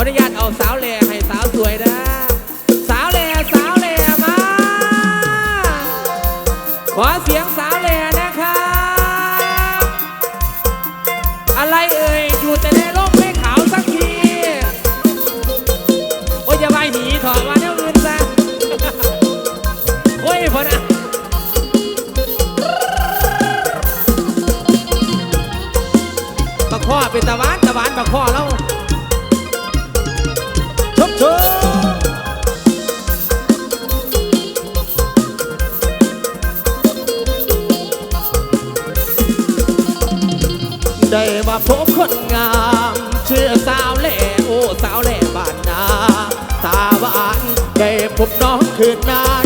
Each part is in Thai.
ออนุญาตเอาสาวแหล่ให้สาวสวยนะสาวแหล่สาวแหล่มา ขอเสียงสาวแหล่นะครับ อะไรเอ่ยอยู่แต่ในร่มไม่ขาวสักที โอ้ยอย่าไปหนีถอดมาเดี๋ยอื่นซะโอ้ยพอนะปะข้อเป็นตะวันตะวันปะข้อแล้ว พบคนงามชื่อสาวแหล่โอ้สาวแหล่บ้านนาตาหวานได้พบน้องคืนนาน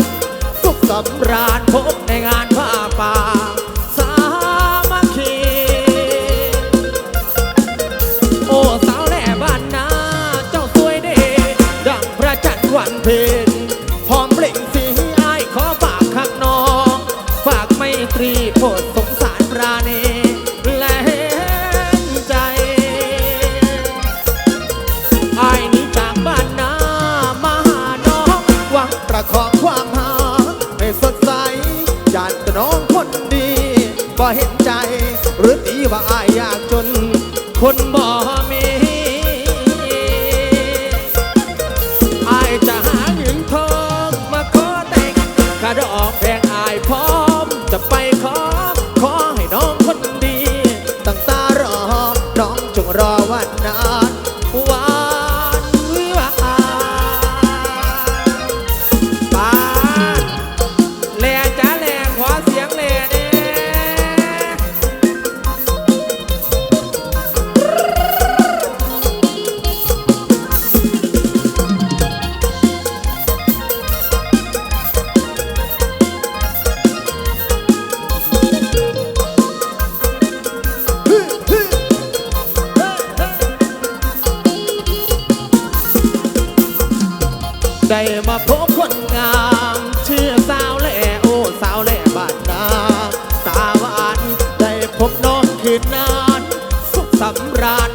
สุขสำราญพบในงานผ้าป่าสามัคคีโอ้สาวแหล่บ้านนาเจ้าสวยเด่ดังพระจันทร์วันเพ็ญ บ่เห็นใจ หรือตีว่าอายอยากจน คนบ่มีอายจะหาหญิงทองมาขอแต่งกระดอกแพงอายพร้อมจะไป ได้มาพบคนงามชื่อสาวแหล่โอ้สาวแหล่บ้านนาตาหวานได้พบน้องคืนนานสุขสำราญ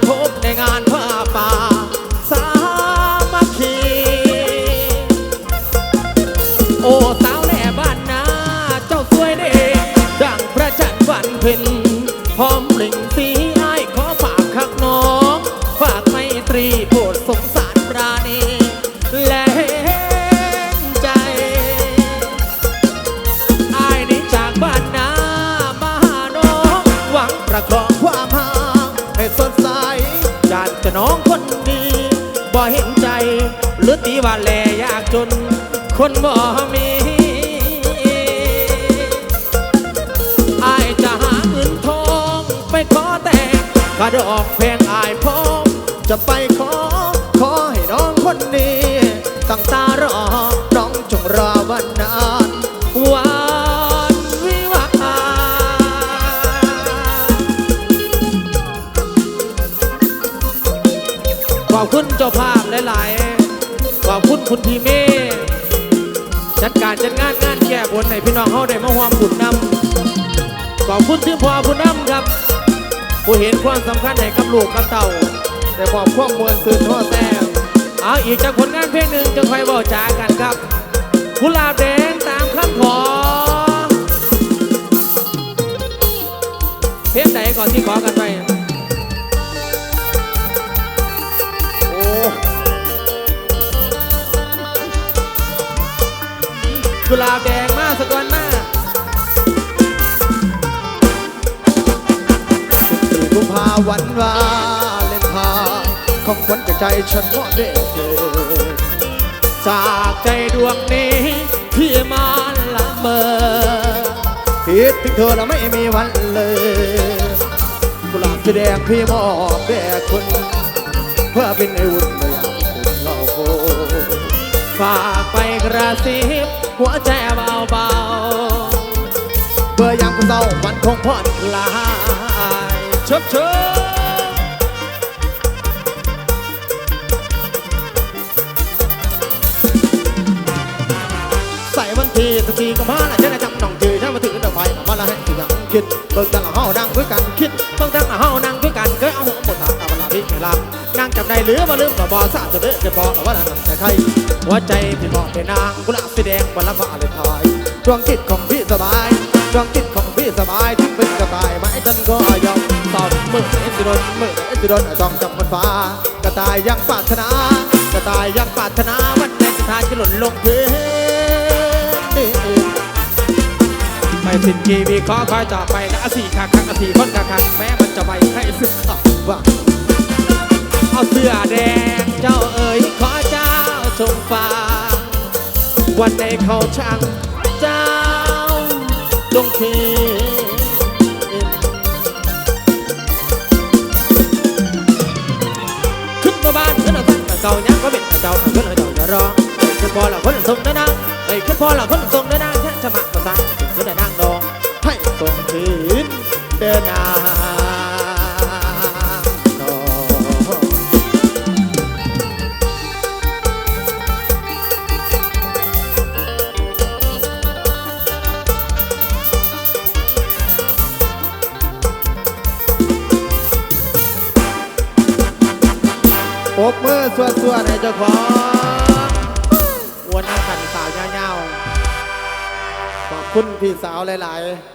บ่เห็นใจ หรือตีว่าแลยากจน คนบ่มีอายจะหาเงินทองไปขอแต่งกระดอกแพงอายพร้อมจะไปขอ ขอให้น้องคนนี้ อบคุณเจ้าภาพหลายๆขอบคุณคุณพีเม่จัดการจัดงานงานแก้บนให้พี่น้องเขาได้มาหวามบุญนำขอบคุณที่พ่อผู้นำครับ ผู้เห็นความสำคัญให้กับลูกกับเต่า แต่บอกความมวลซื่นทั่วแท้เอาอีกจากผลงานเพลงหนึ่งจะคอยบอกจากันครับกุหลาบแดงตามคำขอ กุหลาบแดงมาสะกอนมาสี่กุมภาวันวาเลนไทน์ของขวัญจากใจฉันมอบเด็กเธอจากใจดวงนี้ที่มันละเมอคิดถึงเธอแล้วไม่มีวันเลยกุหลาบสีแดงพี่มอบแด่คุณเพื่อเป็นไอวุ่นไม่อยากคุณเราโฝากไปกระซิบหัวใจเบาเบื่อยามคุณเศร้ามันคงผ่อนคลายชบเชยใส่วันที่สักทีก็มาแล้วจะได้จำน้องจือถ้ามาถึงเดินไปมาละให้สิยังคิดเบิกจังเฮาดังเพื่อกันคิดต้องทั้งเฮานั่งด้วยกันเคยเอาหัวหมดทางตาบลาพิเวลานั ในหรือมาลืมกับบอสาจะเด้อจะบอกว่านั่นแต่ใครหัวใจพี่มองเป็นนางกุหลาบสีแดงวันละฟ้าเลยทายดวงจิตของพี่สบายดวงจิตของพี่สบายที่เป็นกระต่ายไม้ฉันก็ยอมตอนมือเอสิโดนมือเอสิโดนจ้องจับมันฟ้ากระต่ายยังปรารถนากระต่ายยังปรารถนาวันในสุดท้ายจะหล่นลงพื้นไม่สิ้นกีวีขอคอยต่อไปนะสี่คักคักสี่คนคักคักแม้มันจะไม่ให้สึกขับว่า เอาเสื้อแดง เจ้าเอ๋ยขอเจ้าทรงฟังวันในเขาช่างเจ้าจงทีขึ้นมาบ้านขึ้นมาตั้งกับเก่ายังก็เป็นเจ้าขึ้นเลยเจ้าจะรอเอ้ยขึ้นพอละคนทรงได้นางเอ้ยขึ้นพอละคนทรงได้นางแค่จะมาประสานขึ้นได้นางดองให้ส่งคืนเดินนา บมือสวดๆให้เจ้าของวันน้ขันสาวเงาขอบคุณพี่สาวหลาย ๆ